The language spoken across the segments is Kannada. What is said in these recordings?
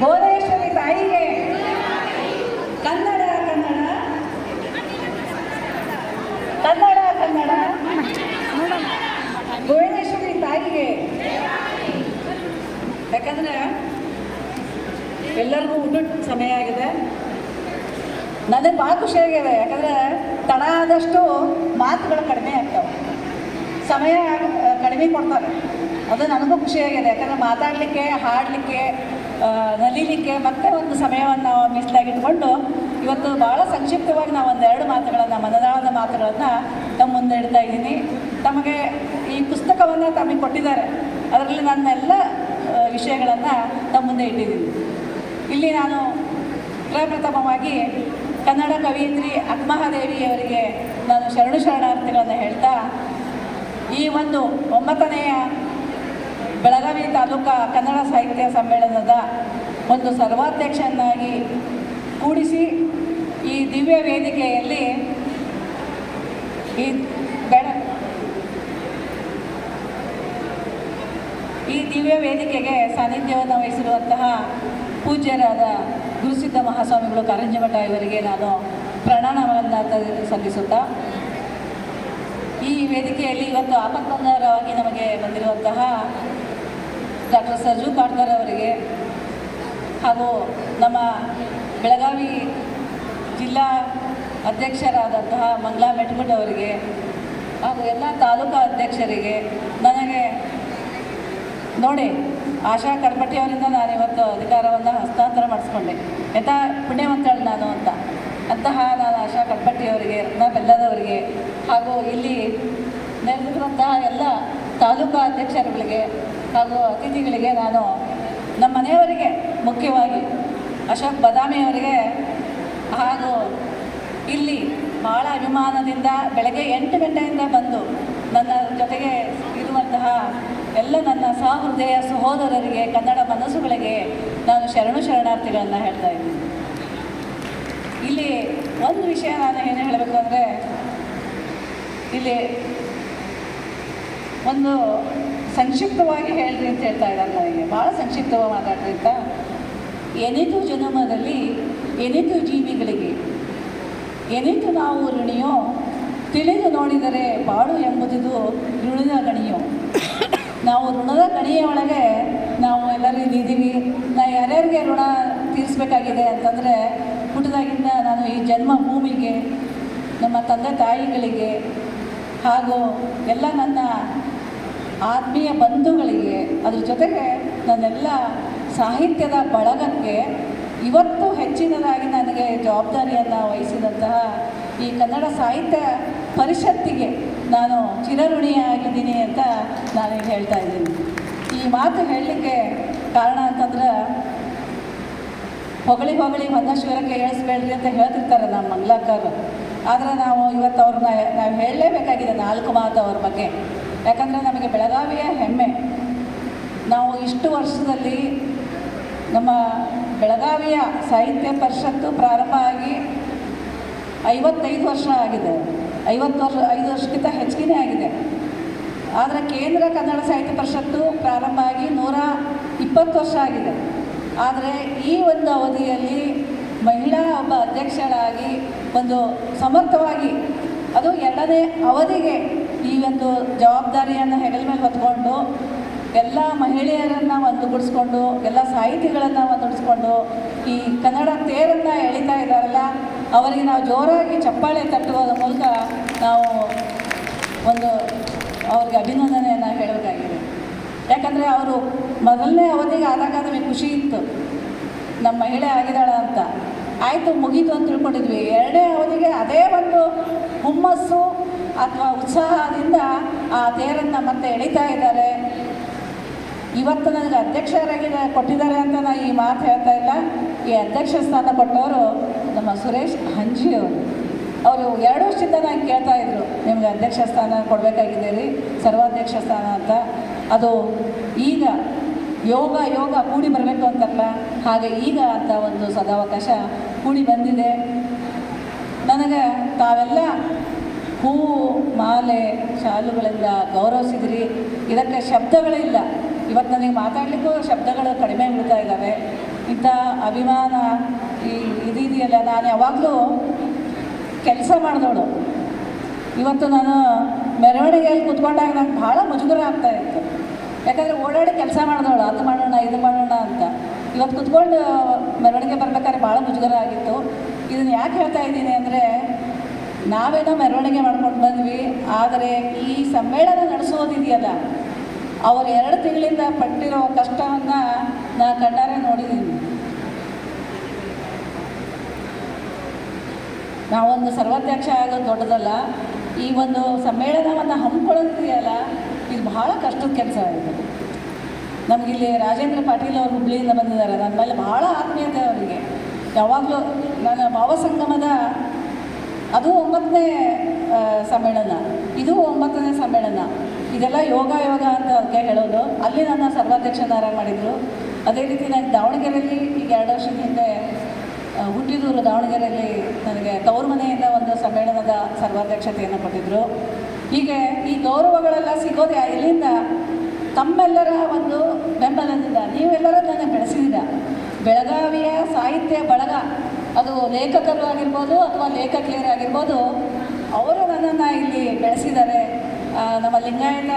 ಭುವನೇಶ್ವರಿ ತಾಯಿಗೆ. ಕನ್ನಡ ಕನ್ನಡ. ಕನ್ನಡ ಕನ್ನಡ. ಭುವನೇಶ್ವರಿ ತಾಯಿಗೆ. ಯಾಕಂದ್ರೆ ಎಲ್ಲರಿಗೂ ಊಟದ ಸಮಯ ಆಗಿದೆ. ನನಗೆ ಭಾಳ ಖುಷಿಯಾಗಿದೆ ಯಾಕಂದರೆ ತಡ ಆದಷ್ಟು ಮಾತುಗಳು ಕಡಿಮೆ ಆಗ್ತವೆ. ಸಮಯ ಕಡಿಮೆ ಕೊಡ್ತಾರೆ. ಅದು ನನಗೂ ಖುಷಿಯಾಗಿದೆ. ಯಾಕಂದರೆ ಮಾತಾಡಲಿಕ್ಕೆ, ಹಾಡಲಿಕ್ಕೆ ನಲಿಲಿಕ್ಕೆ ಮತ್ತೆ ಒಂದು ಸಮಯವನ್ನು ನಾವು ಮೀಸಲಾಗಿಟ್ಕೊಂಡು ಇವತ್ತು ಭಾಳ ಸಂಕ್ಷಿಪ್ತವಾಗಿ ನಾವು ಒಂದೆರಡು ಮಾತುಗಳನ್ನು, ಮನದಾಳದ ಮಾತುಗಳನ್ನು ತಮ್ಮ ಮುಂದೆ ಇಡ್ತಾ ಇದ್ದೀನಿ. ತಮಗೆ ಈ ಪುಸ್ತಕವನ್ನು ತಮಗೆ ಕೊಟ್ಟಿದ್ದಾರೆ. ಅದರಲ್ಲಿ ನನ್ನೆಲ್ಲ ವಿಷಯಗಳನ್ನು ತಮ್ಮ ಮುಂದೆ ಇಟ್ಟಿದ್ದೀನಿ. ಇಲ್ಲಿ ನಾನು ಪ್ರಪ್ರಥಮವಾಗಿ ಕನ್ನಡ ಕವಿಯತ್ರಿ ಅಕ್ಮಹಾದೇವಿಯವರಿಗೆ ನಾನು ಶರಣು ಶರಣಾರ್ಥಿಗಳನ್ನು ಹೇಳ್ತಾ, ಈ ಒಂದು ಒಂಬತ್ತನೆಯ ಬೆಳಗಾವಿ ತಾಲೂಕಾ ಕನ್ನಡ ಸಾಹಿತ್ಯ ಸಮ್ಮೇಳನದ ಒಂದು ಸರ್ವಾಧ್ಯಕ್ಷನಾಗಿ ಕೂಡಿಸಿ ಈ ದಿವ್ಯ ವೇದಿಕೆಯಲ್ಲಿ ಈ ಬೆಳ ಈ ದಿವ್ಯ ವೇದಿಕೆಗೆ ಸಾನ್ನಿಧ್ಯವನ್ನು ವಹಿಸಿರುವಂತಹ ಪೂಜ್ಯರಾದ ಗುರುಸಿದ್ಧ ಮಹಾಸ್ವಾಮಿಗಳು ಕಾರಂಜಿ ಮಠ ಇವರಿಗೆ ನಾನು ಪ್ರಣಾಮವನ್ನು ಸಲ್ಲಿಸುತ್ತಾ, ಈ ವೇದಿಕೆಯಲ್ಲಿ ಇವತ್ತು ಆಪತ್ಬಂಧರವಾಗಿ ನಮಗೆ ಬಂದಿರುವಂತಹ ಡಾಕ್ಟರ್ ಸರ್ಜು ಕಾಟ್ಕರ್ ಅವರಿಗೆ ಹಾಗೂ ನಮ್ಮ ಬೆಳಗಾವಿ ಜಿಲ್ಲಾ ಅಧ್ಯಕ್ಷರಾದಂತಹ ಮಂಗಲಾ ಮೆಟ್ಗುಡ್ ಅವರಿಗೆ ಹಾಗೂ ಎಲ್ಲ ತಾಲೂಕು ಅಧ್ಯಕ್ಷರಿಗೆ ನನಗೆ ನೋಡಿ ಆಶಾ ಕಡ್ಪಟ್ಟಿಯವರಿಂದ ನಾನು ಇವತ್ತು ಅಧಿಕಾರವನ್ನು ಹಸ್ತಾಂತರ ಮಾಡಿಸ್ಕೊಂಡೆ. ಎಂಥ ಪುಣ್ಯವಂತಳು ನಾನು ಅಂತ. ಅಂತಹ ನಾನು ಆಶಾ ಕಡ್ಪಟ್ಟಿ ಅವರಿಗೆ ರತ್ನ ಬೆಲ್ಲದವರಿಗೆ ಹಾಗೂ ಇಲ್ಲಿ ನೆರೆದಿರುವಂತಹ ಎಲ್ಲ ತಾಲೂಕು ಅಧ್ಯಕ್ಷರುಗಳಿಗೆ ಹಾಗೂ ಅತಿಥಿಗಳಿಗೆ ನಾನು ನಮ್ಮ ಮನೆಯವರಿಗೆ ಮುಖ್ಯವಾಗಿ ಅಶೋಕ್ ಬದಾಮಿಯವರಿಗೆ ಹಾಗೂ ಇಲ್ಲಿ ಭಾಳ ಅಭಿಮಾನದಿಂದ ಬೆಳಗ್ಗೆ ಎಂಟು ಗಂಟೆಯಿಂದ ಬಂದು ನನ್ನ ಜೊತೆಗೆ ಇರುವಂತಹ ಎಲ್ಲ ನನ್ನ ಸಹೃದಯ ಸಹೋದರರಿಗೆ ಕನ್ನಡ ಮನಸ್ಸುಗಳಿಗೆ ನಾನು ಶರಣು ಶರಣಾರ್ಥಿಗಳನ್ನು ಹೇಳ್ತಾ ಇದ್ದೀನಿ. ಇಲ್ಲಿ ಒಂದು ವಿಷಯ ನಾನು ಏನು ಹೇಳಬೇಕು ಅಂದರೆ ಇಲ್ಲಿ ಒಂದು ಸಂಕ್ಷಿಪ್ತವಾಗಿ ಹೇಳ್ರಿ ಅಂತ ಹೇಳ್ತಾ ಇದ್ದಾರೆ ನನಗೆ. ಭಾಳ ಸಂಕ್ಷಿಪ್ತವಾಗಿ ಅಂತ. ಎನಿತು ಜನ್ಮದಲ್ಲಿ ಎನಿತು ಜೀವಿಗಳಿಗೆ ಏನಿದು ನಾವು ಋಣಿಯೋ ತಿಳಿದು ನೋಡಿದರೆ ಬಾಳು ಎಂಬುದು ಋಣದ ಗಣಿಯೋ. ನಾವು ಋಣದ ಗಣಿಯ ಒಳಗೆ ನಾವು ಎಲ್ಲರೂ ಇದ್ದೀವಿ. ನಾ ಯಾರ್ಯಾರಿಗೆ ಋಣ ತೀರಿಸ್ಬೇಕಾಗಿದೆ ಅಂತಂದರೆ ಹುಟ್ಟಿದಾಗಿಂದ ನಾನು ಈ ಜನ್ಮ ಭೂಮಿಗೆ, ನಮ್ಮ ತಂದೆ ತಾಯಿಗಳಿಗೆ ಹಾಗೂ ಎಲ್ಲ ನನ್ನ ಆತ್ಮೀಯ ಬಂಧುಗಳಿಗೆ, ಅದ್ರ ಜೊತೆಗೆ ನನ್ನೆಲ್ಲ ಸಾಹಿತ್ಯದ ಬಳಗಕ್ಕೆ ಇವತ್ತು ಹೆಚ್ಚಿನದಾಗಿ ನನಗೆ ಜವಾಬ್ದಾರಿಯನ್ನು ವಹಿಸಿದಂತಹ ಈ ಕನ್ನಡ ಸಾಹಿತ್ಯ ಪರಿಷತ್ತಿಗೆ ನಾನು ಚಿರಋಣಿಯಾಗಿದ್ದೀನಿ ಅಂತ ನಾನು ಹೇಳ್ತಾ ಇದ್ದೀನಿ. ಈ ಮಾತು ಹೇಳಲಿಕ್ಕೆ ಕಾರಣ ಅಂತಂದ್ರೆ, ಹೊಗಳಿ ಹೊಗಳಿ ಹೊನ್ನಶ್ವರಕ್ಕೆ ಹೇಳಿಸ್ಬೇಡ್ರಿ ಅಂತ ಹೇಳ್ತಿರ್ತಾರೆ ನಮ್ಮ ಮಂಗ್ಲಾಕರು. ಆದರೆ ನಾವು ಇವತ್ತು ಅವ್ರನ್ನ ನಾವು ಹೇಳಲೇಬೇಕಾಗಿದೆ ನಾಲ್ಕು ಮಾತು ಅವ್ರ ಬಗ್ಗೆ. ಯಾಕಂದರೆ ನಮಗೆ ಬೆಳಗಾವಿಯ ಹೆಮ್ಮೆ, ನಾವು ಇಷ್ಟು ವರ್ಷದಲ್ಲಿ ನಮ್ಮ ಬೆಳಗಾವಿಯ ಸಾಹಿತ್ಯ ಪರಿಷತ್ತು ಪ್ರಾರಂಭ ಆಗಿ ಐವತ್ತೈದು ವರ್ಷ ಆಗಿದೆ. ಐವತ್ತು ವರ್ಷ, ಐದು ವರ್ಷಕ್ಕಿಂತ ಹೆಚ್ಚಿಗೆ ಆಗಿದೆ. ಆದರೆ ಕೇಂದ್ರ ಕನ್ನಡ ಸಾಹಿತ್ಯ ಪರಿಷತ್ತು ಪ್ರಾರಂಭ ಆಗಿ ನೂರ ಇಪ್ಪತ್ತು ವರ್ಷ ಆಗಿದೆ. ಆದರೆ ಈ ಒಂದು ಅವಧಿಯಲ್ಲಿ ಮಹಿಳಾ ಒಬ್ಬ ಅಧ್ಯಕ್ಷರಾಗಿ ಒಂದು ಸಮರ್ಥವಾಗಿ, ಅದು ಎರಡನೇ ಅವಧಿಗೆ ಈ ಒಂದು ಜವಾಬ್ದಾರಿಯನ್ನು ಹೆಗಲ ಮೇಲೆ ಹೊತ್ಕೊಂಡು ಎಲ್ಲ ಮಹಿಳೆಯರನ್ನು ಒಂದುಗೂಡಿಸ್ಕೊಂಡು, ಎಲ್ಲ ಸಾಹಿತಿಗಳನ್ನು ಒಂದುಗೂಡಿಸ್ಕೊಂಡು ಈ ಕನ್ನಡ ತೇರನ್ನು ಎಳಿತಾ ಇದ್ದಾರಲ್ಲ, ಅವರಿಗೆ ನಾವು ಜೋರಾಗಿ ಚಪ್ಪಾಳೆ ತಟ್ಟುವ ಮೂಲಕ ನಾವು ಒಂದು ಅವ್ರಿಗೆ ಅಭಿನಂದನೆಯನ್ನು ಹೇಳಬೇಕಾಗಿದೆ. ಯಾಕಂದರೆ ಅವರು ಮೊದಲನೇ ಅವಧಿಗೆ ಆದಾಗ ನಮಗೆ ಖುಷಿ ಇತ್ತು. ನಮ್ಮ ಮಹಿಳೆ ಆಗಿದ್ದಾಳ ಅಂತ. ಆಯಿತು, ಮುಗೀತು ಅಂತ ತಿಳ್ಕೊಂಡಿದ್ವಿ. ಎರಡನೇ ಅವಧಿಗೆ ಅದೇ ಒಂದು ಹುಮ್ಮಸ್ಸು ಅಥವಾ ಉತ್ಸಾಹದಿಂದ ಆ ತೇರನ್ನು ಮತ್ತೆ ಎಳಿತಾ ಇದ್ದಾರೆ. ಇವತ್ತು ನನಗೆ ಅಧ್ಯಕ್ಷರಾಗಿ ಕೊಟ್ಟಿದ್ದಾರೆ ಅಂತ ನಾನು ಈ ಮಾತು ಹೇಳ್ತಾ ಇಲ್ಲ. ಈ ಅಧ್ಯಕ್ಷ ಸ್ಥಾನ ಕೊಟ್ಟವರು ನಮ್ಮ ಸುರೇಶ್ ಹಂಜಿ ಅವರು. ಅವರು ಎರಡು ವರ್ಷದಿಂದ ನಾನು ಕೇಳ್ತಾ ಇದ್ರು, ನಿಮ್ಗೆ ಅಧ್ಯಕ್ಷ ಸ್ಥಾನ ಕೊಡಬೇಕಾಗಿದೆ ರೀ, ಸರ್ವಾಧ್ಯಕ್ಷ ಸ್ಥಾನ ಅಂತ. ಅದು ಈಗ ಯೋಗ ಯೋಗ ಕೂಡಿ ಬರಬೇಕು ಅಂತಲ್ಲ. ಹಾಗೆ ಈಗ ಅಂತ ಒಂದು ಸದಾವಕಾಶ ಕೂಡಿ ಬಂದಿದೆ. ನನಗೆ ತಾವೆಲ್ಲ ಹೂವು ಮಾಲೆ, ಶಾಲುಗಳಿಂದ ಗೌರವಿಸಿದ್ರಿ ಇದಕ್ಕೆ ಶಬ್ದಗಳಿಲ್ಲ ಇವತ್ತು ನನಗೆ ಮಾತಾಡಲಿಕ್ಕೂ ಶಬ್ದಗಳು ಕಡಿಮೆ ಬೀಳ್ತಾ ಇದ್ದಾವೆ. ಇಂಥ ಅಭಿಮಾನ ಈ ಇದಿದೆಯಲ್ಲ ನಾನು ಯಾವಾಗಲೂ ಕೆಲಸ ಮಾಡಿದವಳು. ಇವತ್ತು ನಾನು ಮೆರವಣಿಗೆಯಲ್ಲಿ ಕೂತ್ಕೊಂಡಾಗ ನಂಗೆ ಭಾಳ ಮುಜುಗರ ಆಗ್ತಾ ಇತ್ತು. ಯಾಕಂದರೆ ಓಡಾಡಿ ಕೆಲಸ ಮಾಡಿದವಳು. ಅದು ಮಾಡೋಣ, ಇದು ಮಾಡೋಣ ಅಂತ. ಇವತ್ತು ಕುತ್ಕೊಂಡು ಮೆರವಣಿಗೆ ಬರ್ಬೇಕಾದ್ರೆ ಭಾಳ ಮುಜುಗರ ಆಗಿತ್ತು. ಇದನ್ನು ಯಾಕೆ ಹೇಳ್ತಾ ಇದ್ದೀನಿ ಅಂದರೆ ನಾವೇನೋ ಮೆರವಣಿಗೆ ಮಾಡ್ಕೊಂಡು ಬಂದ್ವಿ, ಆದರೆ ಈ ಸಮ್ಮೇಳನ ನಡೆಸೋದಿದೆಯಲ್ಲ, ಅವರು ಎರಡು ತಿಂಗಳಿಂದ ಪಟ್ಟಿರೋ ಕಷ್ಟವನ್ನು ನಾ ಕಣ್ಣಾರೆ ನೋಡಿದ್ದೀನಿ ನಾವೊಂದು ಸರ್ವಾಧ್ಯಕ್ಷ ಆಗೋದು ದೊಡ್ಡದಲ್ಲ, ಈ ಒಂದು ಸಮ್ಮೇಳನವನ್ನು ಹಮ್ಮಿಕೊಳ್ಳೋದಿದೆಯಲ್ಲ, ಇದು ಬಹಳ ಕಷ್ಟದ ಕೆಲಸ ಇದು. ನಮಗಿಲ್ಲಿ ರಾಜೇಂದ್ರ ಪಾಟೀಲ್ ಅವರು ಹುಬ್ಳಿಯಿಂದ ಬಂದಿದ್ದಾರೆ ನನ್ನ ಮೇಲೆ ಭಾಳ ಆತ್ಮೀಯತೆ ಅವರಿಗೆ. ಯಾವಾಗಲೂ ನನ್ನ ಭಾವಸಂಗಮದ ಅದು ಒಂಬತ್ತನೇ ಸಮ್ಮೇಳನ. ಇದು ಒಂಬತ್ತನೇ ಸಮ್ಮೇಳನ. ಇದೆಲ್ಲ ಯೋಗ ಯೋಗ ಅಂತ ಅದಕ್ಕೆ ಹೇಳೋದು. ಅಲ್ಲಿ ನನ್ನ ಸರ್ವಾಧ್ಯಕ್ಷನಾರ ಮಾಡಿದರು. ಅದೇ ರೀತಿ ನಾನು ದಾವಣಗೆರೆಯಲ್ಲಿ ಈಗ ಎರಡು ವರ್ಷದ ಹಿಂದೆ ಹುಟ್ಟಿದೂರು ದಾವಣಗೆರೆಯಲ್ಲಿ ನನಗೆ ತವರು ಮನೆಯಿಂದ ಒಂದು ಸಮ್ಮೇಳನದ ಸರ್ವಾಧ್ಯಕ್ಷತೆಯನ್ನು ಕೊಟ್ಟಿದ್ದರು ಹೀಗೆ ಈ ಗೌರವಗಳೆಲ್ಲ ಸಿಗೋದೆ ಇಲ್ಲಿಂದ ತಮ್ಮೆಲ್ಲರ ಒಂದು ಬೆಂಬಲದಿಂದ. ನೀವೆಲ್ಲರೂ ನನಗೆ ಬೆಳೆಸಿದ್ದೀರ? ಬೆಳಗಾವಿಯ ಸಾಹಿತ್ಯ ಬಳಗ. ಅದು ಲೇಖಕರು ಆಗಿರ್ಬೋದು ಅಥವಾ ಲೇಖಕಿಯರಾಗಿರ್ಬೋದು ಅವರು ನನ್ನನ್ನು ಇಲ್ಲಿ ಬೆಳೆಸಿದ್ದಾರೆ. ನಮ್ಮ ಲಿಂಗಾಯತ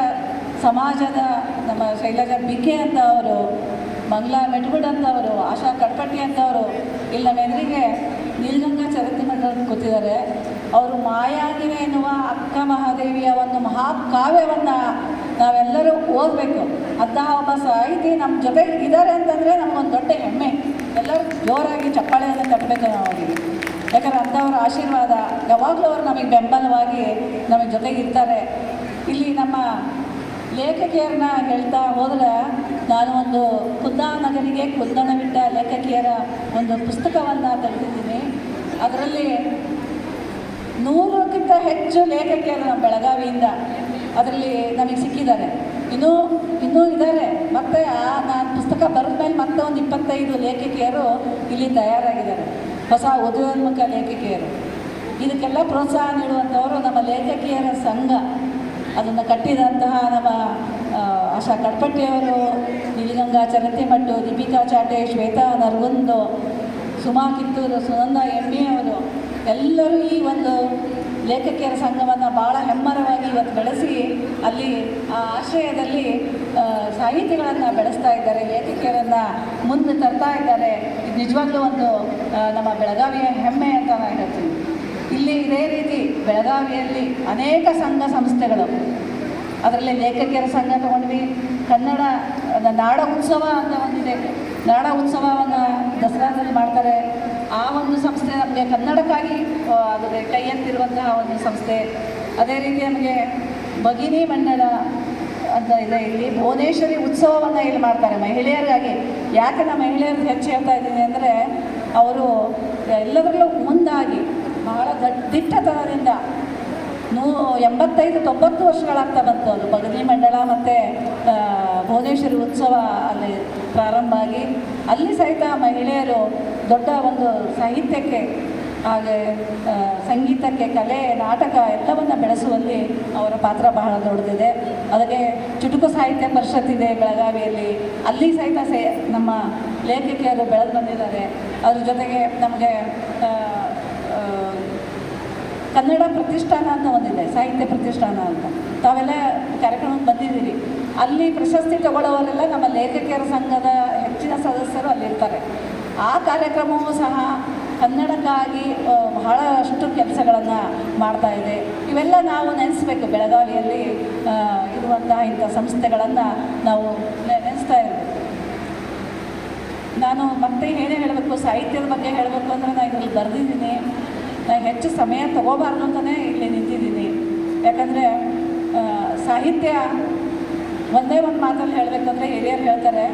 ಸಮಾಜದ ನಮ್ಮ ಶೈಲಜಾ ಬಿಕೆ ಅಂತ ಅವರು ಮಂಗ್ಲಾ ಮೆಟ್ಗುಡ್ ಅಂತವರು, ಆಶಾ ಕಟ್ಪಟ್ಟಿ ಅಂತವರು, ಇಲ್ಲಿ ನಮ್ಮ ಎದುರಿಗೆ ನೀಲಗಂಗಾ ಚರತಿ ಮಂಡಲ ಕೂತಿದ್ದಾರೆ. ಅವರು ಮಾಯಾಗಿವೆ ಎನ್ನುವ ಅಕ್ಕ ಮಹಾದೇವಿಯ ಒಂದು ಮಹಾಕಾವ್ಯವನ್ನು ನಾವೆಲ್ಲರೂ ಓದಬೇಕು. ಅಂತಹ ಒಬ್ಬ ಸಾಹಿತಿ ನಮ್ಮ ಜೊತೆ ಇದ್ದಾರೆ ಅಂತಂದರೆ ನಮಗೊಂದು ದೊಡ್ಡ ಹೆಮ್ಮೆ. ಎಲ್ಲರೂ ಜೋರಾಗಿ ಚಪ್ಪಾಳೆಯನ್ನು ತಟ್ಟಬೇಕು ನಾವು ಅವರಿಗೆ ಯಾಕಂದ್ರೆ ಅಂಥವ್ರ ಆಶೀರ್ವಾದ ಯಾವಾಗಲೂ ಅವರು ನಮಗೆ ಬೆಂಬಲವಾಗಿ ನಮಗೆ ಜೊತೆಗಿರ್ತಾರೆ. ಇಲ್ಲಿ ನಮ್ಮ ಲೇಖಕಿಯರನ್ನ ಹೇಳ್ತಾ ಹೋದರೆ ನಾನು ಒಂದು ಕುಂದಾನಗರಿಗೆ ಕುಂದಣವಿಟ್ಟ ಲೇಖಕಿಯರ ಒಂದು ಪುಸ್ತಕವನ್ನು ತೆಗೆದಿದ್ದೀನಿ. ಅದರಲ್ಲಿ ನೂರಕ್ಕಿಂತ ಹೆಚ್ಚು ಲೇಖಕಿಯರು ನಮ್ಮ ಬೆಳಗಾವಿಯಿಂದ ಅದರಲ್ಲಿ ನಮಗೆ ಸಿಕ್ಕಿದ್ದಾರೆ. ಇನ್ನೂ ಇನ್ನೂ ಇದ್ದಾರೆ ಮತ್ತೆ ಆ, ನಾನು ಪುಸ್ತಕ ಬರೆದ ಮೇಲೆ ಮತ್ತೆ ಒಂದು ಇಪ್ಪತ್ತೈದು ಲೇಖಕಿಯರು ಇಲ್ಲಿ ತಯಾರಾಗಿದ್ದಾರೆ. ಹೊಸ ಉದಯೋನ್ಮುಖ ಲೇಖಕಿಯರು. ಇದಕ್ಕೆಲ್ಲ ಪ್ರೋತ್ಸಾಹ ನೀಡುವಂಥವರು ನಮ್ಮ ಲೇಖಕಿಯರ ಸಂಘ. ಅದನ್ನು ಕಟ್ಟಿದಂತಹ ನಮ್ಮ ಆಶಾ ಕಟ್ಪಟ್ಟಿಯವರು, ನೀಲಿಗಂಗಾ ಚರತಿಮಟ್ಟು ದೀಪಿಕಾ ಚಾಟೆ, ಶ್ವೇತಾ ನರ್ಗುಂದು, ಸುಮಾ ಕಿತ್ತೂರು, ಸುನಂದ ಎಮ್ಮೆ ಅವರು ಎಲ್ಲರೂ ಈ ಒಂದು ಲೇಖಕಿಯರ ಸಂಘವನ್ನು ಭಾಳ ಹೆಮ್ಮರವಾಗಿ ಇವತ್ತು ಬೆಳೆಸಿ, ಅಲ್ಲಿ, ಆ, ಆಶ್ರಯದಲ್ಲಿ ಸಾಹಿತಿಗಳನ್ನು ಬೆಳೆಸ್ತಾ ಇದ್ದಾರೆ, ಲೇಖಕಿಯರನ್ನು ಮುಂದೆ ತರ್ತಾ ಇದ್ದಾರೆ. ಇದು ನಿಜವಾಗ್ಲೂ ಒಂದು ನಮ್ಮ ಬೆಳಗಾವಿಯ ಹೆಮ್ಮೆ ಅಂತ ನಾನು ಹೇಳ್ತೀನಿ. ಇಲ್ಲಿ ಇದೇ ರೀತಿ ಬೆಳಗಾವಿಯಲ್ಲಿ ಅನೇಕ ಸಂಘ ಸಂಸ್ಥೆಗಳು. ಅದರಲ್ಲಿ ಲೇಖಕಿಯರ ಸಂಘ ತಗೊಂಡ್ವಿ. ಕನ್ನಡ ನಾಡ ಉತ್ಸವ ಅಂತ ಒಂದಿದೆ. ನಾಡ ಉತ್ಸವವನ್ನು ದಸರಾದಲ್ಲಿ ಮಾಡ್ತಾರೆ. ಆ ಒಂದು ಸಂಸ್ಥೆ ನಮಗೆ ಕನ್ನಡಕ್ಕಾಗಿ ಅದಕ್ಕೆ ಕೈ ಎತ್ತಿರುವಂತಹ ಒಂದು ಸಂಸ್ಥೆ. ಅದೇ ರೀತಿ ನಮಗೆ ಭಗಿನಿ ಮಂಡಳ ಅಂತ ಇದೆ ಇಲ್ಲಿ. ಭುವನೇಶ್ವರಿ ಉತ್ಸವವನ್ನು ಇಲ್ಲಿ ಮಾಡ್ತಾರೆ ಮಹಿಳೆಯರಿಗಾಗಿ. ಯಾಕೆ ನಾನು ಮಹಿಳೆಯರಿಗೆ ಹೆಚ್ಚು ಹೇಳ್ತಾ ಇದ್ದೀನಿ ಅಂದರೆ, ಅವರು ಎಲ್ಲದರಲ್ಲೂ ಮುಂದಾಗಿ ಬಹಳ ದಟ್ ದಿಟ್ಟತನದಿಂದ ನೂ ಎಂಬತ್ತೈದು, ತೊಂಬತ್ತು ವರ್ಷಗಳಾಗ್ತಾ ಬಂತು ಅದು. ಭಗನಿ ಮಂಡಳ ಮತ್ತು ಭುವನೇಶ್ವರಿ ಉತ್ಸವ ಅಲ್ಲಿ ಪ್ರಾರಂಭ ಆಗಿ. ಅಲ್ಲಿ ಸಹಿತ ಮಹಿಳೆಯರು ದೊಡ್ಡ ಒಂದು ಸಾಹಿತ್ಯಕ್ಕೆ, ಹಾಗೆ ಸಂಗೀತಕ್ಕೆ, ಕಲೆ, ನಾಟಕ ಎಲ್ಲವನ್ನು ಬೆಳೆಸುವಲ್ಲಿ ಅವರ ಪಾತ್ರ ಬಹಳ ದೊಡ್ಡದಿದೆ. ಅದಕ್ಕೆ ಚುಟುಕು ಸಾಹಿತ್ಯ ಪರಿಷತ್ ಇದೆ ಬೆಳಗಾವಿಯಲ್ಲಿ. ಅಲ್ಲಿ ಸಹಿತ ಸೇ, ನಮ್ಮ ಲೇಖಕಿಯರು ಬೆಳೆದು ಬಂದಿದ್ದಾರೆ. ಅದ್ರ ಜೊತೆಗೆ ನಮಗೆ ಕನ್ನಡ ಪ್ರತಿಷ್ಠಾನ ಅಂತ ಒಂದಿದೆ, ಸಾಹಿತ್ಯ ಪ್ರತಿಷ್ಠಾನ ಅಂತ. ತಾವೆಲ್ಲ ಕಾರ್ಯಕ್ರಮಕ್ಕೆ ಬಂದಿದ್ದೀರಿ. ಅಲ್ಲಿ ಪ್ರಶಸ್ತಿ ತಗೊಳ್ಳೋವರೆಲ್ಲ ನಮ್ಮ ಲೇಖಕಿಯರ ಸಂಘದ ಹೆಚ್ಚಿನ ಸದಸ್ಯರು ಅಲ್ಲಿರ್ತಾರೆ. ಆ ಕಾರ್ಯಕ್ರಮವೂ ಸಹ ಕನ್ನಡಕ್ಕಾಗಿ ಬಹಳಷ್ಟು ಕೆಲಸಗಳನ್ನು ಮಾಡ್ತಾ ಇದೆ. ಇವೆಲ್ಲ ನಾವು ನೆನೆಸ್ಬೇಕು. ಬೆಳಗಾವಿಯಲ್ಲಿ ಇರುವಂತಹ ಇಂಥ ಸಂಸ್ಥೆಗಳನ್ನು ನಾವು ನೆನೆಸ್ತಾ ಇರಬೇಕು. ನಾನು ಮತ್ತೆ ಏನೇ ಹೇಳಬೇಕು, ಸಾಹಿತ್ಯದ ಬಗ್ಗೆ ಹೇಳಬೇಕು ಅಂದರೆ ನಾನು ಇದರಲ್ಲಿ ಬರೆದಿದ್ದೀನಿ. ನಾನು ಹೆಚ್ಚು ಸಮಯ ತಗೋಬಾರ್ದು ಅಂತಲೇ ಇಲ್ಲಿ ನಿಂತಿದ್ದೀನಿ. ಯಾಕಂದರೆ ಸಾಹಿತ್ಯ ಒಂದೇ ಒಂದು ಮಾತಲ್ಲಿ ಹೇಳಬೇಕಂದ್ರೆ ಹಿರಿಯರು ಹೇಳ್ತಾರೆ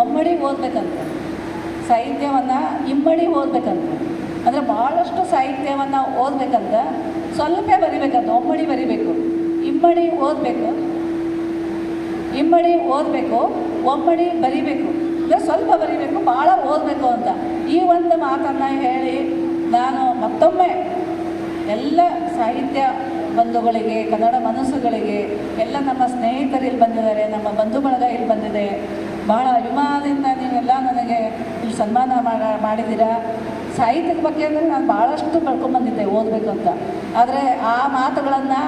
ಒಮ್ಮಡಿ ಓದಬೇಕಂತ. ಸಾಹಿತ್ಯವನ್ನು ಇಮ್ಮಡಿ ಓದಬೇಕಂತ. ಅಂದರೆ ಭಾಳಷ್ಟು ಸಾಹಿತ್ಯವನ್ನು ಓದಬೇಕಂತ, ಸ್ವಲ್ಪ ಬರಿಬೇಕಂತ, ಒಮ್ಮಡಿ ಬರಿಬೇಕು. ಇಮ್ಮಡಿ ಓದಬೇಕು. ಇಮ್ಮಡಿ ಓದಬೇಕು, ಒಮ್ಮಡಿ ಬರಿಬೇಕು. ಅಂದರೆ ಸ್ವಲ್ಪ ಬರಿಬೇಕು ಭಾಳ ಓದಬೇಕು ಅಂತ. ಈ ಒಂದು ಮಾತನ್ನು ಹೇಳಿ ನಾನು ಮತ್ತೊಮ್ಮೆ ಎಲ್ಲ ಸಾಹಿತ್ಯ ಬಂಧುಗಳಿಗೆ, ಕನ್ನಡ ಮನಸ್ಸುಗಳಿಗೆ, ಎಲ್ಲ ನಮ್ಮ ಸ್ನೇಹಿತರು ಇಲ್ಲಿ ಬಂದಿದ್ದಾರೆ, ನಮ್ಮ ಬಂಧು ಬಳಗ ಇಲ್ಲಿ ಬಂದಿದೆ ಭಾಳ ಅಭಿಮಾನದಿಂದ ನೀವೆಲ್ಲ ನನಗೆ ಇಲ್ಲಿ ಸನ್ಮಾನ ಮಾಡ, ಮಾಡಿದ್ದೀರಾ? ಸಾಹಿತ್ಯದ ಬಗ್ಗೆ ಅಂದರೆ ನಾನು ಭಾಳಷ್ಟು ಕಳ್ಕೊಂಬಂದಿದ್ದೆ ಓದಬೇಕು ಅಂತ ಆದರೆ ಆ ಮಾತುಗಳನ್ನು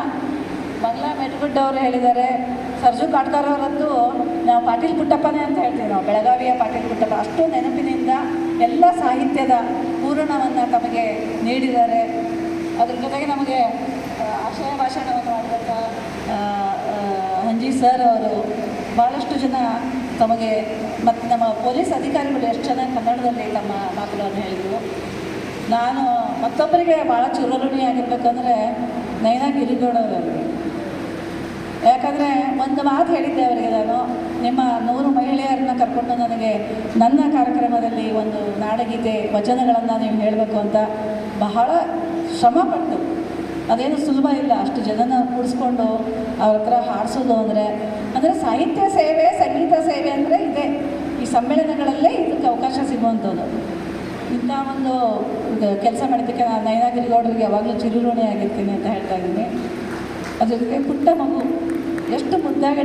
ಮಂಗ್ಲಾ ಮೆಟ್ಗುಡ್ಡ ಅವರು ಹೇಳಿದ್ದಾರೆ, ಸರ್ಜು ಅವರದ್ದು, ನಾವು ಪಾಟೀಲ್ ಪುಟ್ಟಪ್ಪನೇ ಅಂತ ಹೇಳ್ತೀವಿ ನಾವು, ಬೆಳಗಾವಿಯ ಪಾಟೀಲ್ ಪುಟ್ಟಪ್ಪ ಅಷ್ಟು ನೆನಪಿನಿಂದ ಎಲ್ಲ ಸಾಹಿತ್ಯದ ಪೂರಣವನ್ನು ತಮಗೆ ನೀಡಿದ್ದಾರೆ. ಅದ್ರ ಜೊತೆಗೆ ನಮಗೆ ಆಶಯ ಭಾಷಣವನ್ನು ಮಾಡಿದಂಥ ಹಂಜಿ ಸರ್ ಅವರು ಭಾಳಷ್ಟು ಜನ ತಮಗೆ ಮತ್ತು ನಮ್ಮ ಪೊಲೀಸ್ ಅಧಿಕಾರಿಗಳು ಎಷ್ಟು ಜನ ಕನ್ನಡದಲ್ಲಿ ತಮ್ಮ ಮಾತುಗಳನ್ನು ಹೇಳಿದರು. ನಾನು ಮತ್ತೊಬ್ಬರಿಗೆ ಭಾಳ ನಯನ ನೈನಾ ಅವರು ಯಾಕಂದರೆ ಒಂದು ಮಾತು ಹೇಳಿದ್ದೆ ಅವರಿಗೆ ನಾನು, ನಿಮ್ಮ ನೂರು ಮಹಿಳೆಯರನ್ನ ಕರ್ಕೊಂಡು ನನಗೆ ನನ್ನ ಕಾರ್ಯಕ್ರಮದಲ್ಲಿ ಒಂದು ನಾಡಗೀತೆ ವಚನಗಳನ್ನು ನೀವು ಹೇಳಬೇಕು ಅಂತ ಬಹಳ ಶ್ರಮಪಟ್ಟು ಅದೇನು ಸುಲಭ ಇಲ್ಲ, ಅಷ್ಟು ಜನನ ಕೂಡಿಸ್ಕೊಂಡು ಅವ್ರ ಹತ್ರ ಹಾಡಿಸೋದು ಅಂದರೆ ಅಂದರೆ ಸಾಹಿತ್ಯ ಸೇವೆ, ಸಂಗೀತ ಸೇವೆ ಅಂದರೆ ಇದೆ. ಈ ಸಮ್ಮೇಳನಗಳಲ್ಲೇ ಇದಕ್ಕೆ ಅವಕಾಶ ಸಿಗುವಂಥದ್ದು. ಇಂಥ ಒಂದು ಕೆಲಸ ಮಾಡೋದಕ್ಕೆ ನಾನು ನಯನಾಗಿರಿಗೌಡರಿಗೆ ಯಾವಾಗಲೂ ಚಿರುರೋಣಿ ಆಗಿರ್ತೀನಿ ಅಂತ ಹೇಳ್ತಾ ಇದ್ದೀನಿ. ಅದ್ರ ಜೊತೆಗೆ ಪುಟ್ಟ ಮಗು. ಎಷ್ಟು ಮುದ್ದಾಗಿ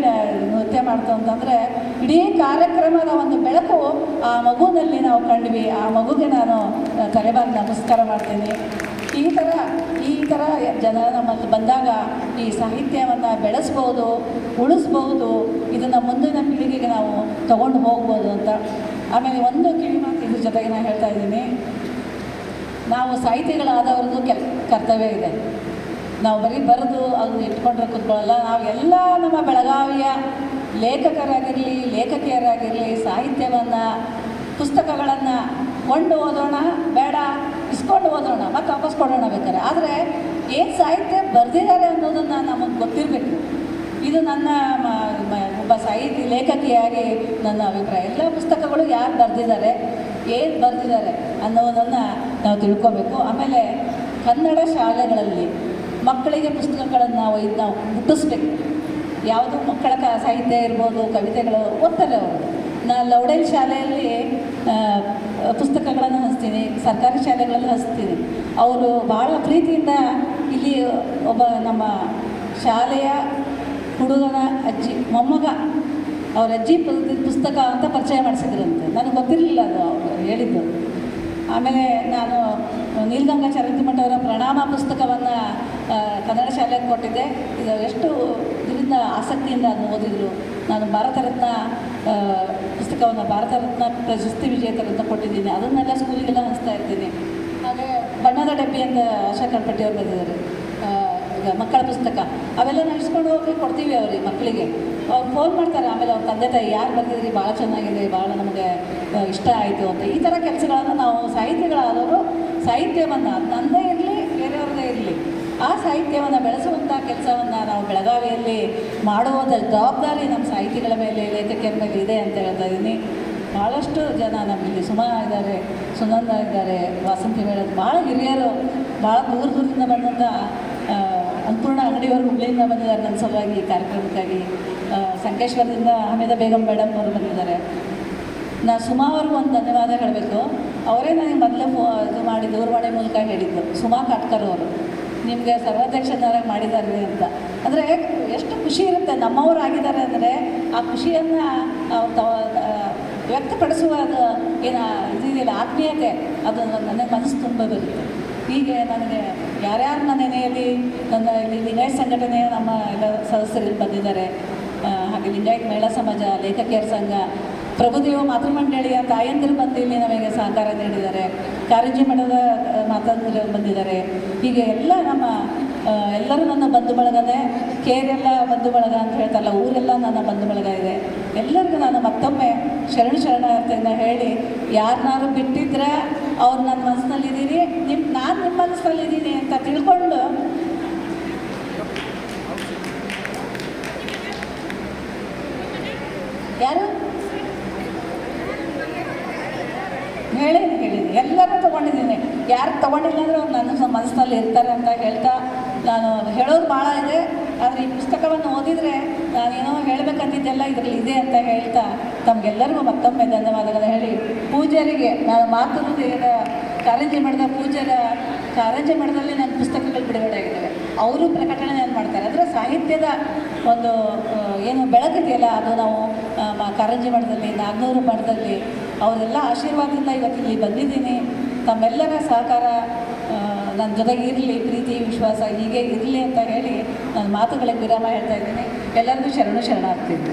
ನೃತ್ಯ ಮಾಡ್ತು ಅಂತಂದರೆ ಇಡೀ ಕಾರ್ಯಕ್ರಮದ ಒಂದು ಬೆಳಕು ಆ ಮಗುವಿನಲ್ಲಿ ನಾವು ಕಂಡ್ವಿ. ಆ ಮಗುಗೆ ನಾನು ತಲೆಬಾಗಿ ನಮಸ್ಕಾರ ಮಾಡ್ತೀನಿ. ಈ ಥರ ಈ ಥರ ಜನ ನಮ್ಮಲ್ಲಿ ಬಂದಾಗ ಈ ಸಾಹಿತ್ಯವನ್ನು ಬೆಳೆಸ್ಬೋದು, ಉಳಿಸ್ಬೋದು, ಇದನ್ನು ಮುಂದಿನ ಪೀಳಿಗೆಗೆ ನಾವು ತಗೊಂಡು ಹೋಗ್ಬೋದು ಅಂತ. ಆಮೇಲೆ ಒಂದು ಕಿವಿ ಮಾತು ಇದ್ರ ಜೊತೆಗೆ ನಾನು ಹೇಳ್ತಾ ಇದ್ದೀನಿ. ನಾವು ಸಾಹಿತಿಗಳಾದವ್ರದ್ದು ಕೆ, ಕರ್ತವ್ಯ ಇದೆ. ನಾವು ಬರೀ ಬರೆದು ಅದನ್ನು ಇಟ್ಕೊಂಡ್ರೆ ಕೂತ್ಕೊಳ್ಳಲ್ಲ. ನಾವು ಎಲ್ಲ ನಮ್ಮ ಬೆಳಗಾವಿಯ ಲೇಖಕರಾಗಿರಲಿ, ಲೇಖಕಿಯರಾಗಿರಲಿ ಸಾಹಿತ್ಯವನ್ನು, ಪುಸ್ತಕಗಳನ್ನು ಕೊಂಡು ಓದೋಣ ಬೇಡ. ಇಸ್ಕೊಂಡು ಓದೋಣ ಮತ್ತೆ ವಾಪಸ್ ಕೊಡೋಣ ಬೇಕಾದ್ರೆ. ಆದರೆ ಏನು ಸಾಹಿತ್ಯ ಬರೆದಿದ್ದಾರೆ ಅನ್ನೋದನ್ನು ನಮಗೆ ಗೊತ್ತಿರಬೇಕು. ಇದು ನನ್ನ ಒಬ್ಬ ಸಾಹಿತಿ ಲೇಖಕಿಯಾಗಿ ನನ್ನ ಅಭಿಪ್ರಾಯ. ಎಲ್ಲ ಪುಸ್ತಕಗಳು ಯಾರು ಬರೆದಿದ್ದಾರೆ, ಏನು ಬರೆದಿದ್ದಾರೆ ಅನ್ನೋದನ್ನು ನಾವು ತಿಳ್ಕೊಬೇಕು. ಆಮೇಲೆ ಕನ್ನಡ ಶಾಲೆಗಳಲ್ಲಿ ಮಕ್ಕಳಿಗೆ ಪುಸ್ತಕಗಳನ್ನು ಒಯ್ದು ನಾವು ಮುಟ್ಟಿಸ್ಬೇಕು. ಯಾವುದು ಮಕ್ಕಳ ಕ, ಸಾಹಿತ್ಯ ಇರ್ಬೋದು, ಕವಿತೆಗಳು ಓದ್ತಾರೆ ಅವರು ನಾನು ಲೌಡೇಲ್ ಶಾಲೆಯಲ್ಲಿ ಪುಸ್ತಕಗಳನ್ನು ಹಂಚ್ತೀನಿ ಸರ್ಕಾರಿ ಶಾಲೆಗಳಲ್ಲಿ ಹಂಚ್ತೀನಿ ಅವರು ಭಾಳ ಪ್ರೀತಿಯಿಂದ ಇಲ್ಲಿ ಒಬ್ಬ ನಮ್ಮ ಶಾಲೆಯ ಹುಡುಗನ ಅಜ್ಜಿ ಮೊಮ್ಮಗ ಅವ್ರ ಅಜ್ಜಿ ಪುಸ್ತಕ ಅಂತ ಪರಿಚಯ ಮಾಡಿಸಿದ್ರಂತೆ. ನನಗೆ ಗೊತ್ತಿರಲಿಲ್ಲ ಅದು ಅವರು ಹೇಳಿದ್ದು. ಆಮೇಲೆ ನಾನು ನೀಲಗಂಗಾ ಮಠ ಅವರ ಪ್ರಣಾಮ ಪುಸ್ತಕವನ್ನು ಕನ್ನಡ ಶಾಲೆಗೆ ಕೊಟ್ಟಿದ್ದೆ. ಇದು ಎಷ್ಟು ಇದರಿಂದ ಆಸಕ್ತಿಯಿಂದ ಅದನ್ನು ಓದಿದರು. ನಾನು ಭಾರತ ರತ್ನ ಆ, ಪುಸ್ತಕವನ್ನು ಭಾರತ ರತ್ನ ಪ್ರಶಸ್ತಿ ವಿಜೇತರನ್ನು ಕೊಟ್ಟಿದ್ದೀನಿ. ಅದನ್ನೆಲ್ಲ ಸ್ಕೂಲಿಗೆಲ್ಲ ಹಂಚ್ತಾ ಇರ್ತೀನಿ. ಹಾಗೆ ಬಣ್ಣದ ಡಬ್ಬಿ ಅಂತ ಆಶಾ ಅವ್ರು ಬರೆದಿದ್ದಾರೆ. ಈಗ ಮಕ್ಕಳ ಪುಸ್ತಕ. ಅವೆಲ್ಲ ನಡೆಸ್ಕೊಂಡು ಹೋಗಿ ಕೊಡ್ತೀವಿ ಅವ್ರಿಗೆ ಮಕ್ಕಳಿಗೆ. ಅವ್ರು ಫೋನ್ ಮಾಡ್ತಾರೆ, ಆಮೇಲೆ ಅವ್ರ ತಂದೆ ತಾಯಿ, ಯಾರು ಬರ್ತಿದ್ರಿ ಭಾಳ ಚೆನ್ನಾಗಿದೆ, ಭಾಳ ನಮಗೆ ಇಷ್ಟ ಆಯಿತು ಅಂತ. ಈ ಥರ ಕೆಲಸಗಳನ್ನು ನಾವು ಸಾಹಿತ್ಯಗಳಾದವರು ಸಾಹಿತ್ಯವನ್ನು ಇರಲಿ ಆ ಸಾಹಿತ್ಯವನ್ನು ಬೆಳೆಸುವಂಥ ಕೆಲಸವನ್ನು ನಾವು ಬೆಳಗಾವಿಯಲ್ಲಿ ಮಾಡುವಂಥ ಜವಾಬ್ದಾರಿ ನಮ್ಮ ಸಾಹಿತಿಗಳ ಮೇಲೆ ಲೇಖಕಿಯರ ಮೇಲೆ ಇದೆ ಅಂತ ಹೇಳ್ತಾ ಇದ್ದೀನಿ ಭಾಳಷ್ಟು ಜನ ನಮ್ಮಲ್ಲಿ ಸುಮಾ ಇದ್ದಾರೆ, ಸುನಂದ ಇದ್ದಾರೆ, ವಾಸಂತಿ ಮೇಳ ಭಾಳ ಹಿರಿಯರು ಭಾಳ ದೂರ ದೂರದಿಂದ ಬಂದಂಥ ಅನ್ನಪೂರ್ಣ ಅಂಗಡಿಯವರು ಹುಬ್ಳಿಯಿಂದ ಬಂದಿದ್ದಾರೆ ನನ್ನ ಸಲುವಾಗಿ ಈ ಕಾರ್ಯಕ್ರಮಕ್ಕಾಗಿ. ಸಂಕೇಶ್ವರದಿಂದ ಹಮೀದ ಬೇಗಂ ಮೇಡಮ್ ಅವರು ಬಂದಿದ್ದಾರೆ. ಸುಮಾ ಅವ್ರಿಗೂ ಒಂದು ಧನ್ಯವಾದ ಹೇಳಬೇಕು. ಅವರೇ ನನಗೆ ಮೊದಲೇ ಫೋ, ಇದು ಮಾಡಿ ದೂರವಾಣಿ ಮೂಲಕ ಹೇಳಿದ್ದು. ಸುಮಾ ಕಾಟ್ಕರ್ ಅವರು. ನಿಮಗೆ ಸರ್ವಾಧ್ಯಕ್ಷನಾಗಿ ಮಾಡಿದ್ದಾರೆ ಅಂತ. ಅಂದರೆ ಎಷ್ಟು ಖುಷಿ ಇರುತ್ತೆ ನಮ್ಮವರು ಆಗಿದ್ದಾರೆ ಅಂದರೆ ಆ ಖುಷಿಯನ್ನು ವ್ಯಕ್ತಪಡಿಸುವ ಏನು ಇದಿದೆಯಲ್ಲ ಆತ್ಮೀಯತೆ, ಅದು ನನಗೆ ಮನಸ್ಸು ತುಂಬ ಬರುತ್ತೆ. ಹೀಗೆ ನನಗೆ ಯಾರ್ಯಾರು ನನ್ನ ನೆನೆಯಲ್ಲಿ, ನನ್ನ ಇಲ್ಲಿ ಲಿಂಗಾಯತ್ ಸಂಘಟನೆಯ ನಮ್ಮ ಎಲ್ಲ ಸದಸ್ಯರಲ್ಲಿ ಬಂದಿದ್ದಾರೆ. ಹಾಗೆ ಲಿಂಗಾಯತ್ ಮಹಿಳಾ ಸಮಾಜ, ಲೇಖಕಿಯರ ಸಂಘ ಪ್ರಭುದೇವ ಮಾತೃಮಂಡಳಿಯ ತಾಯಂದಿರು ಬಂದು ಇಲ್ಲಿ ನಮಗೆ ಸಹಕಾರ ನೀಡಿದ್ದಾರೆ. ಕಾರಂಜಿ ಮಠದ ಆ, ಮಾತಾಂದಿರು ಬಂದಿದ್ದಾರೆ. ಹೀಗೆ ಎಲ್ಲ ನಮ್ಮ ಎಲ್ಲರೂ ನನ್ನ ಬಂಧು ಬಳಗನೇ ಕೇರೆಲ್ಲ ಬಂಧು ಬಳಗ ಅಂತ ಹೇಳ್ತಾರಲ್ಲ ಊರೆಲ್ಲ ನನ್ನ ಬಂಧು ಬಳಗ ಇದೆ. ಎಲ್ಲರಿಗೂ ನಾನು ಮತ್ತೊಮ್ಮೆ ಶರಣ ಶರಣಾರ್ಥಿಯನ್ನು ಹೇಳಿ ಯಾರನ್ನಾರು ಬಿಟ್ಟಿದ್ರೆ ಅವ್ರು ನನ್ನ ಮನಸ್ಸಿನಲ್ಲಿದ್ದೀನಿ ನಿಮ್ಮ ನಾನು ನಿಮ್ಮ ಮನಸ್ಸಿನಲ್ಲಿದ್ದೀನಿ ಅಂತ ತಿಳ್ಕೊಂಡು ಯಾರು ಹೇಳಿ ಹೇಳಿದ್ದೀನಿ ಎಲ್ಲರೂ ತೊಗೊಂಡಿದ್ದೀನಿ ಯಾರು ತಗೊಂಡಿಲ್ಲ ಅಂದರೆ ಅವ್ರು ನನ್ನ ಮನಸ್ಸಿನಲ್ಲಿ ಇರ್ತಾರೆ ಅಂತ ಹೇಳ್ತಾ ನಾನು ಹೇಳೋದು ಭಾಳ ಇದೆ. ಆದರೆ ಈ ಪುಸ್ತಕವನ್ನು ಓದಿದರೆ ನಾನೇನೋ ಹೇಳಬೇಕಂತಿದ್ದೆಲ್ಲ ಇದರಲ್ಲಿ ಇದೆ ಅಂತ ಹೇಳ್ತಾ ತಮಗೆಲ್ಲರಿಗೂ ಮತ್ತೊಮ್ಮೆ ಧನ್ಯವಾದಗಳು ಹೇಳಿ. ಪೂಜ್ಯರಿಗೆ ನಾನು ಮಾತು ಕಾರಂಜಿ ಮಠದ ಪೂಜಾರ ಕಾರಂಜಿ ಮಠದಲ್ಲಿ ನನ್ನ ಪುಸ್ತಕಗಳು ಬಿಡುಗಡೆ ಆಗಿದ್ದಾವೆ ಅವರು ಪ್ರಕಟಣೆಯನ್ನು ಮಾಡ್ತಾರೆ. ಅಂದರೆ ಸಾಹಿತ್ಯದ ಒಂದು ಏನು ಬೆಳಕಿದೆಯಲ್ಲ ಅದು ನಾವು ಕಾರಂಜಿ ಮಠದಲ್ಲಿ, ನಾಗನೂರು ಮಠದಲ್ಲಿ ಅವರೆಲ್ಲ ಆಶೀರ್ವಾದದಿಂದ ಇವತ್ತು ಇಲ್ಲಿ ಬಂದಿದ್ದೀನಿ. ತಮ್ಮೆಲ್ಲರ ಸಹಕಾರ ನನ್ನ ಜೊತೆಗೆ ಇರಲಿ, ಪ್ರೀತಿ, ವಿಶ್ವಾಸ, ಹೀಗೆ ಇರಲಿ ಅಂತ ಹೇಳಿ ನನ್ನ ಮಾತುಗಳಿಗೆ ವಿರಾಮ ಹೇಳ್ತಾ ಇದ್ದೀನಿ. ಎಲ್ಲರಿಗೂ ಶರಣು ಶರಣಾಗ್ತೀನಿ